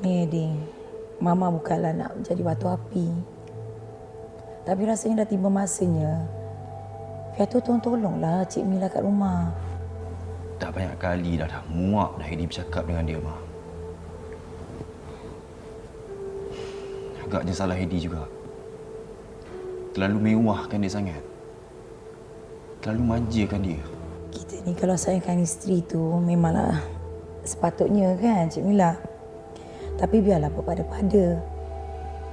Ni Mama bukanlah nak jadi batu api. Tapi rasanya dah tiba masanya. Fia tu tolong tolonglah Cik Mila kat rumah. Dah banyak kali dah dah muak dah Hedi bercakap dengan dia, Ma. Agaknya salah Hedi juga. Terlalu mewahkan dia sangat. Terlalu manjakan dia. Kita ni kalau sayangkan isteri tu memanglah sepatutnya kan Cik Mila. Tapi biarlah apa pada-pada.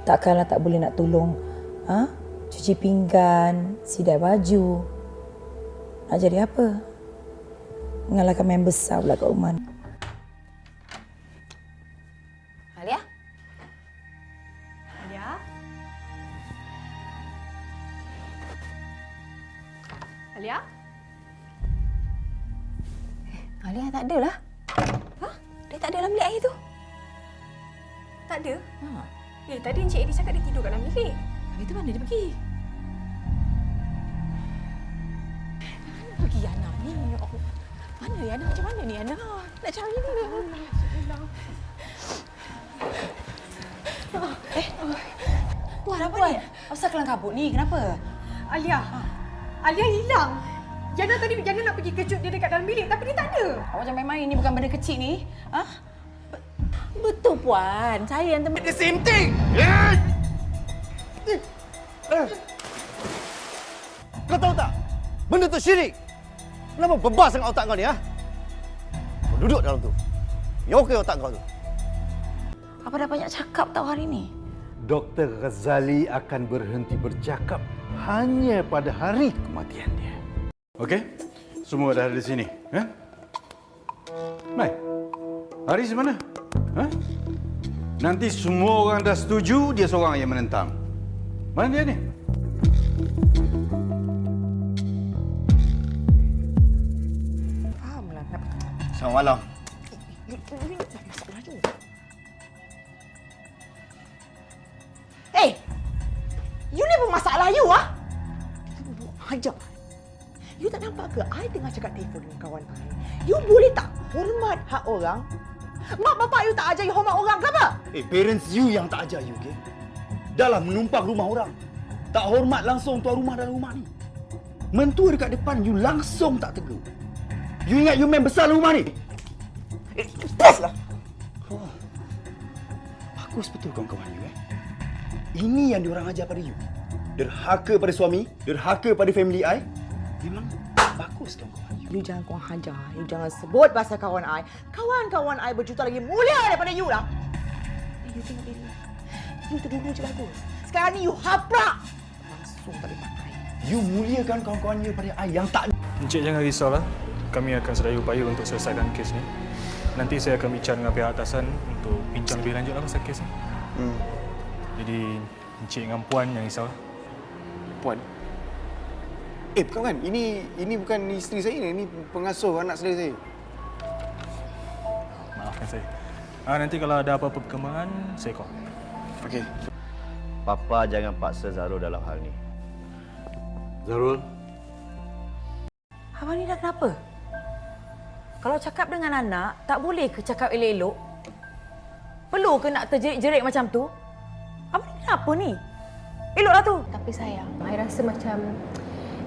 Takkanlah tak boleh nak tolong ha? cuci pinggan, sidai baju. Nak jadi apa? Mengalahkan main besar pula kat rumah. ni. Alia? Alia? Alia? Alia tak ada lah. Ha? Dia tak ada dalam bilik air tu. Tak ada? Ha. Eh, tadi Encik Edi cakap dia tidur kat dalam bilik. Habis tu mana dia pergi? Mana pergi Ana ni? Ya Allah. Mana ni Ana? Macam mana ni Ana? Nak cari dia. Eh, Puan, Puan. Asal kelang kabut ni? Kenapa? Alia. Alia hilang. Jana tadi Jana nak pergi kejut dia dekat dalam bilik tapi dia tak ada. Awak jangan main-main. Ini bukan benda kecil ni. Ha? Betul, Puan. Saya yang teman... The same thing. Kau tahu tak? Benda tu syirik. Kenapa bebas sangat otak kau ni, ha? Kau duduk dalam tu. Ya okey otak kau tu. Apa dah banyak cakap tau hari ni? Dr. Ghazali akan berhenti bercakap hanya pada hari kematiannya. Okey? Semua dah ada di sini, ya? Haris mana? Ha? Nanti semua orang dah setuju, dia seorang yang menentang. Mana dia ni? Fahamlah. Selamat malam. Eh! You ni pun masalah you ah? Hajar. You tak nampak ke? I tengah cakap telefon dengan kawan I. You boleh tak hormat hak orang? Mak bapak you tak ajar you hormat orang. Kenapa? Eh, parents you yang tak ajar you, okey? Dah lah menumpang rumah orang. Tak hormat langsung tuan rumah dalam rumah ni. Mentua dekat depan you langsung tak tegur. You ingat you main besar dalam rumah ni? Eh, lepaslah. Oh. Bagus betul kawan-kawan you eh. Ini yang diorang ajar pada you. Derhaka pada suami, derhaka pada family I. Memang bagus kawan-kawan you. Jangan kau hajar. You jangan sebut pasal kawan I. Kawan-kawan I berjuta lagi mulia daripada you lah. Eh, you tengok diri. You tu dulu je bagus. Sekarang ni you haprak. Langsung tak boleh pakai. You muliakan kawan-kawan you pada I yang tak Encik jangan risaulah. Kami akan sedaya upaya untuk selesaikan kes ni. Nanti saya akan bincang dengan pihak atasan untuk bincang lebih lanjut lah pasal kes ni. Hmm. Jadi Encik dengan Puan jangan risau. Puan. Eh, bukan kan? Ini ini bukan isteri saya ni. Ini pengasuh anak saudara saya. Maafkan saya. Ah, nanti kalau ada apa-apa perkembangan, saya call. Okey. Papa jangan paksa Zarul dalam hal ni. Zarul, Abang ni dah kenapa? Kalau cakap dengan anak, tak boleh ke cakap elok-elok? Perlu ke nak terjerit-jerit macam tu? Abang ni kenapa ni? Eloklah tu. Tapi sayang, I rasa macam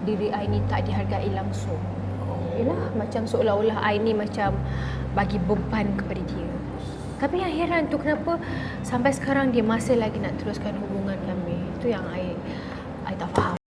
diri I ni tak dihargai langsung. Yelah, macam seolah-olah I ni macam bagi beban kepada dia. Tapi yang heran tu kenapa sampai sekarang dia masih lagi nak teruskan hubungan kami. Itu yang I I tak faham.